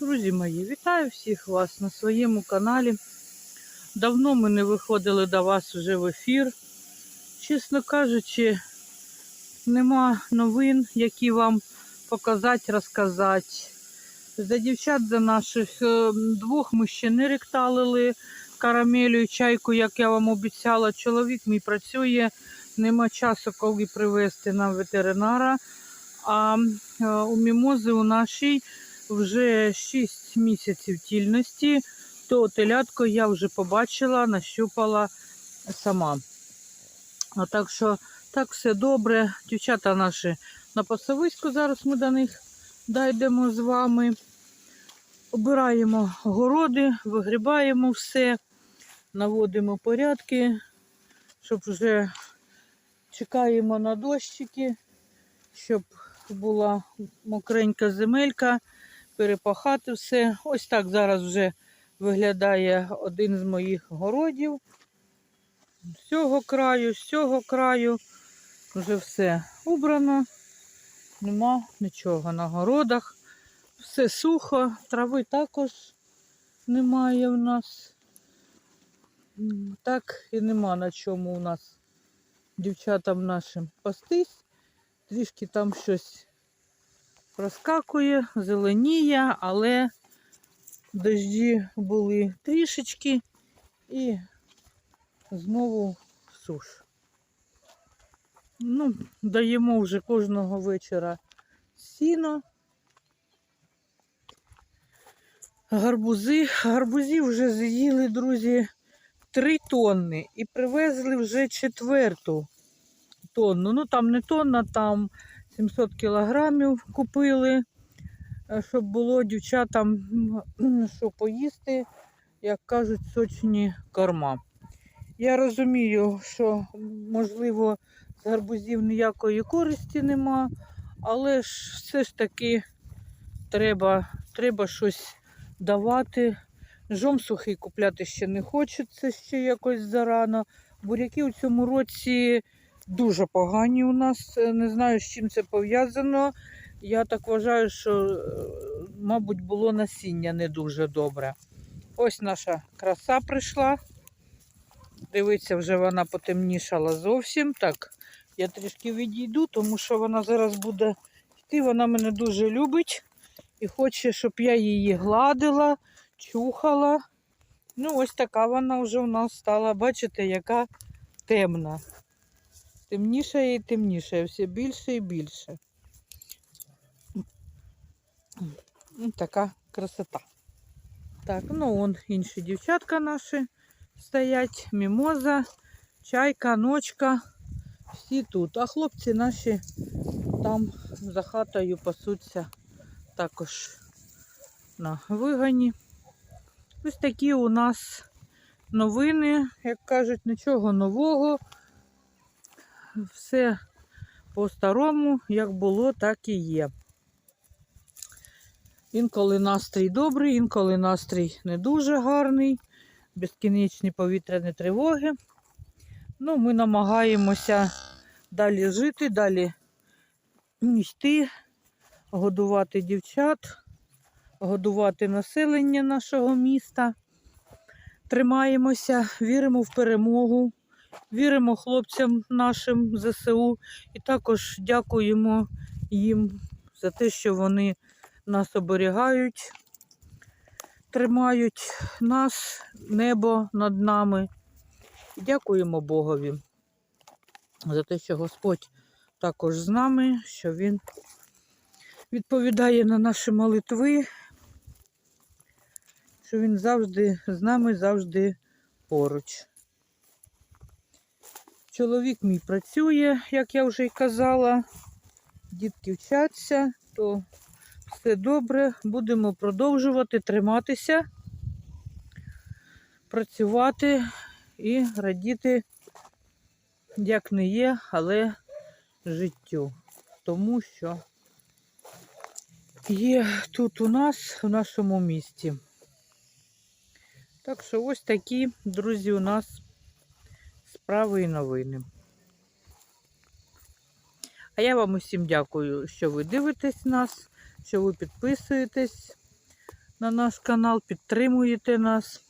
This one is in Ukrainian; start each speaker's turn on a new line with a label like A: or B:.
A: Друзі мої, вітаю всіх вас на своєму каналі. Давно ми не виходили до вас вже в ефір. Чесно кажучи, нема новин, які вам показати, розказати. За дівчат за наших е, двох ми ще не ректалили карамелю і чайку, як я вам обіцяла. Чоловік мій працює, нема часу, коли привезти нам ветеринара. А е, у мімози у нашій вже 6 місяців тільності, то телятко я вже побачила, нащупала сама. А так що так все добре. Дівчата наші на пасовиську, зараз ми до них дійдемо з вами. Обираємо городи, вигрібаємо все, наводимо порядки, щоб вже чекаємо на дощики, щоб була мокренька земелька, перепахати все. Ось так зараз вже виглядає один з моїх городів. З цього краю, з цього краю вже все убрано, нема нічого на городах. Все сухо, трави також немає в нас. Так і нема на чому у нас дівчатам нашим пастись. Трішки там щось проскакує, зеленіє, але дожді були трішечки і знову суш. Ну, даємо вже кожного вечора сіно. Гарбузи. Гарбузів вже з'їли, друзі, 3 тонни і привезли вже четверту тонну. Ну там не тонна, там 700 кілограмів купили, е, щоб було дівчатам що поїсти, як кажуть, сочні корма. Я розумію, що можливо з гарбузів ніякої користі нема, але ж все ж таки треба, треба щось давати. Жом сухий купляти ще не хочеться ще якось зарано. Буряки у цьому році дуже погані у нас. Е, Не знаю, з чим це пов'язано. Я так вважаю, що, е, мабуть, було насіння не дуже добре. Ось наша краса прийшла. Дивіться, вже вона потемнішала зовсім. Так, я трішки відійду, тому що вона зараз буде йти. Вона мене дуже любить і хоче, щоб я її гладила, чухала. Ну, ось така вона вже у нас стала, бачите, яка темна. Темніше і темніше, все більше і більше. Така красота. Так, ну вон інші дівчатка наші стоять, мімоза, чайка, ночка. Всі тут. А хлопці наші там за хатою пасуться також на вигані. Ось такі у нас новини, як кажуть, нічого нового. Все по-старому, як було, так і є. Інколи настрій добрий, інколи настрій не дуже гарний, безкінечні повітряні тривоги. Ну, ми намагаємося далі жити, далі йти, годувати дівчат, годувати населення нашого міста. Тримаємося, віримо в перемогу, віримо хлопцям нашим ЗСУ і також дякуємо їм за те, що вони нас оберігають, тримають нас, небо над нами. Дякуємо Богові за те, що Господь також з нами, що Він відповідає на наші молитви, що Він завжди з нами, завжди поруч. Чоловік мій працює, як я вже й казала, дітки вчаться, то все добре, будемо продовжувати триматися, працювати і радіти, як не є, але життю. Тому що є тут у нас, в нашому місті. Так що ось такі, друзі, у нас справи і новини. А я вам усім дякую, що ви дивитесь нас, що ви підписуєтесь. на наш канал, підтримуєте нас.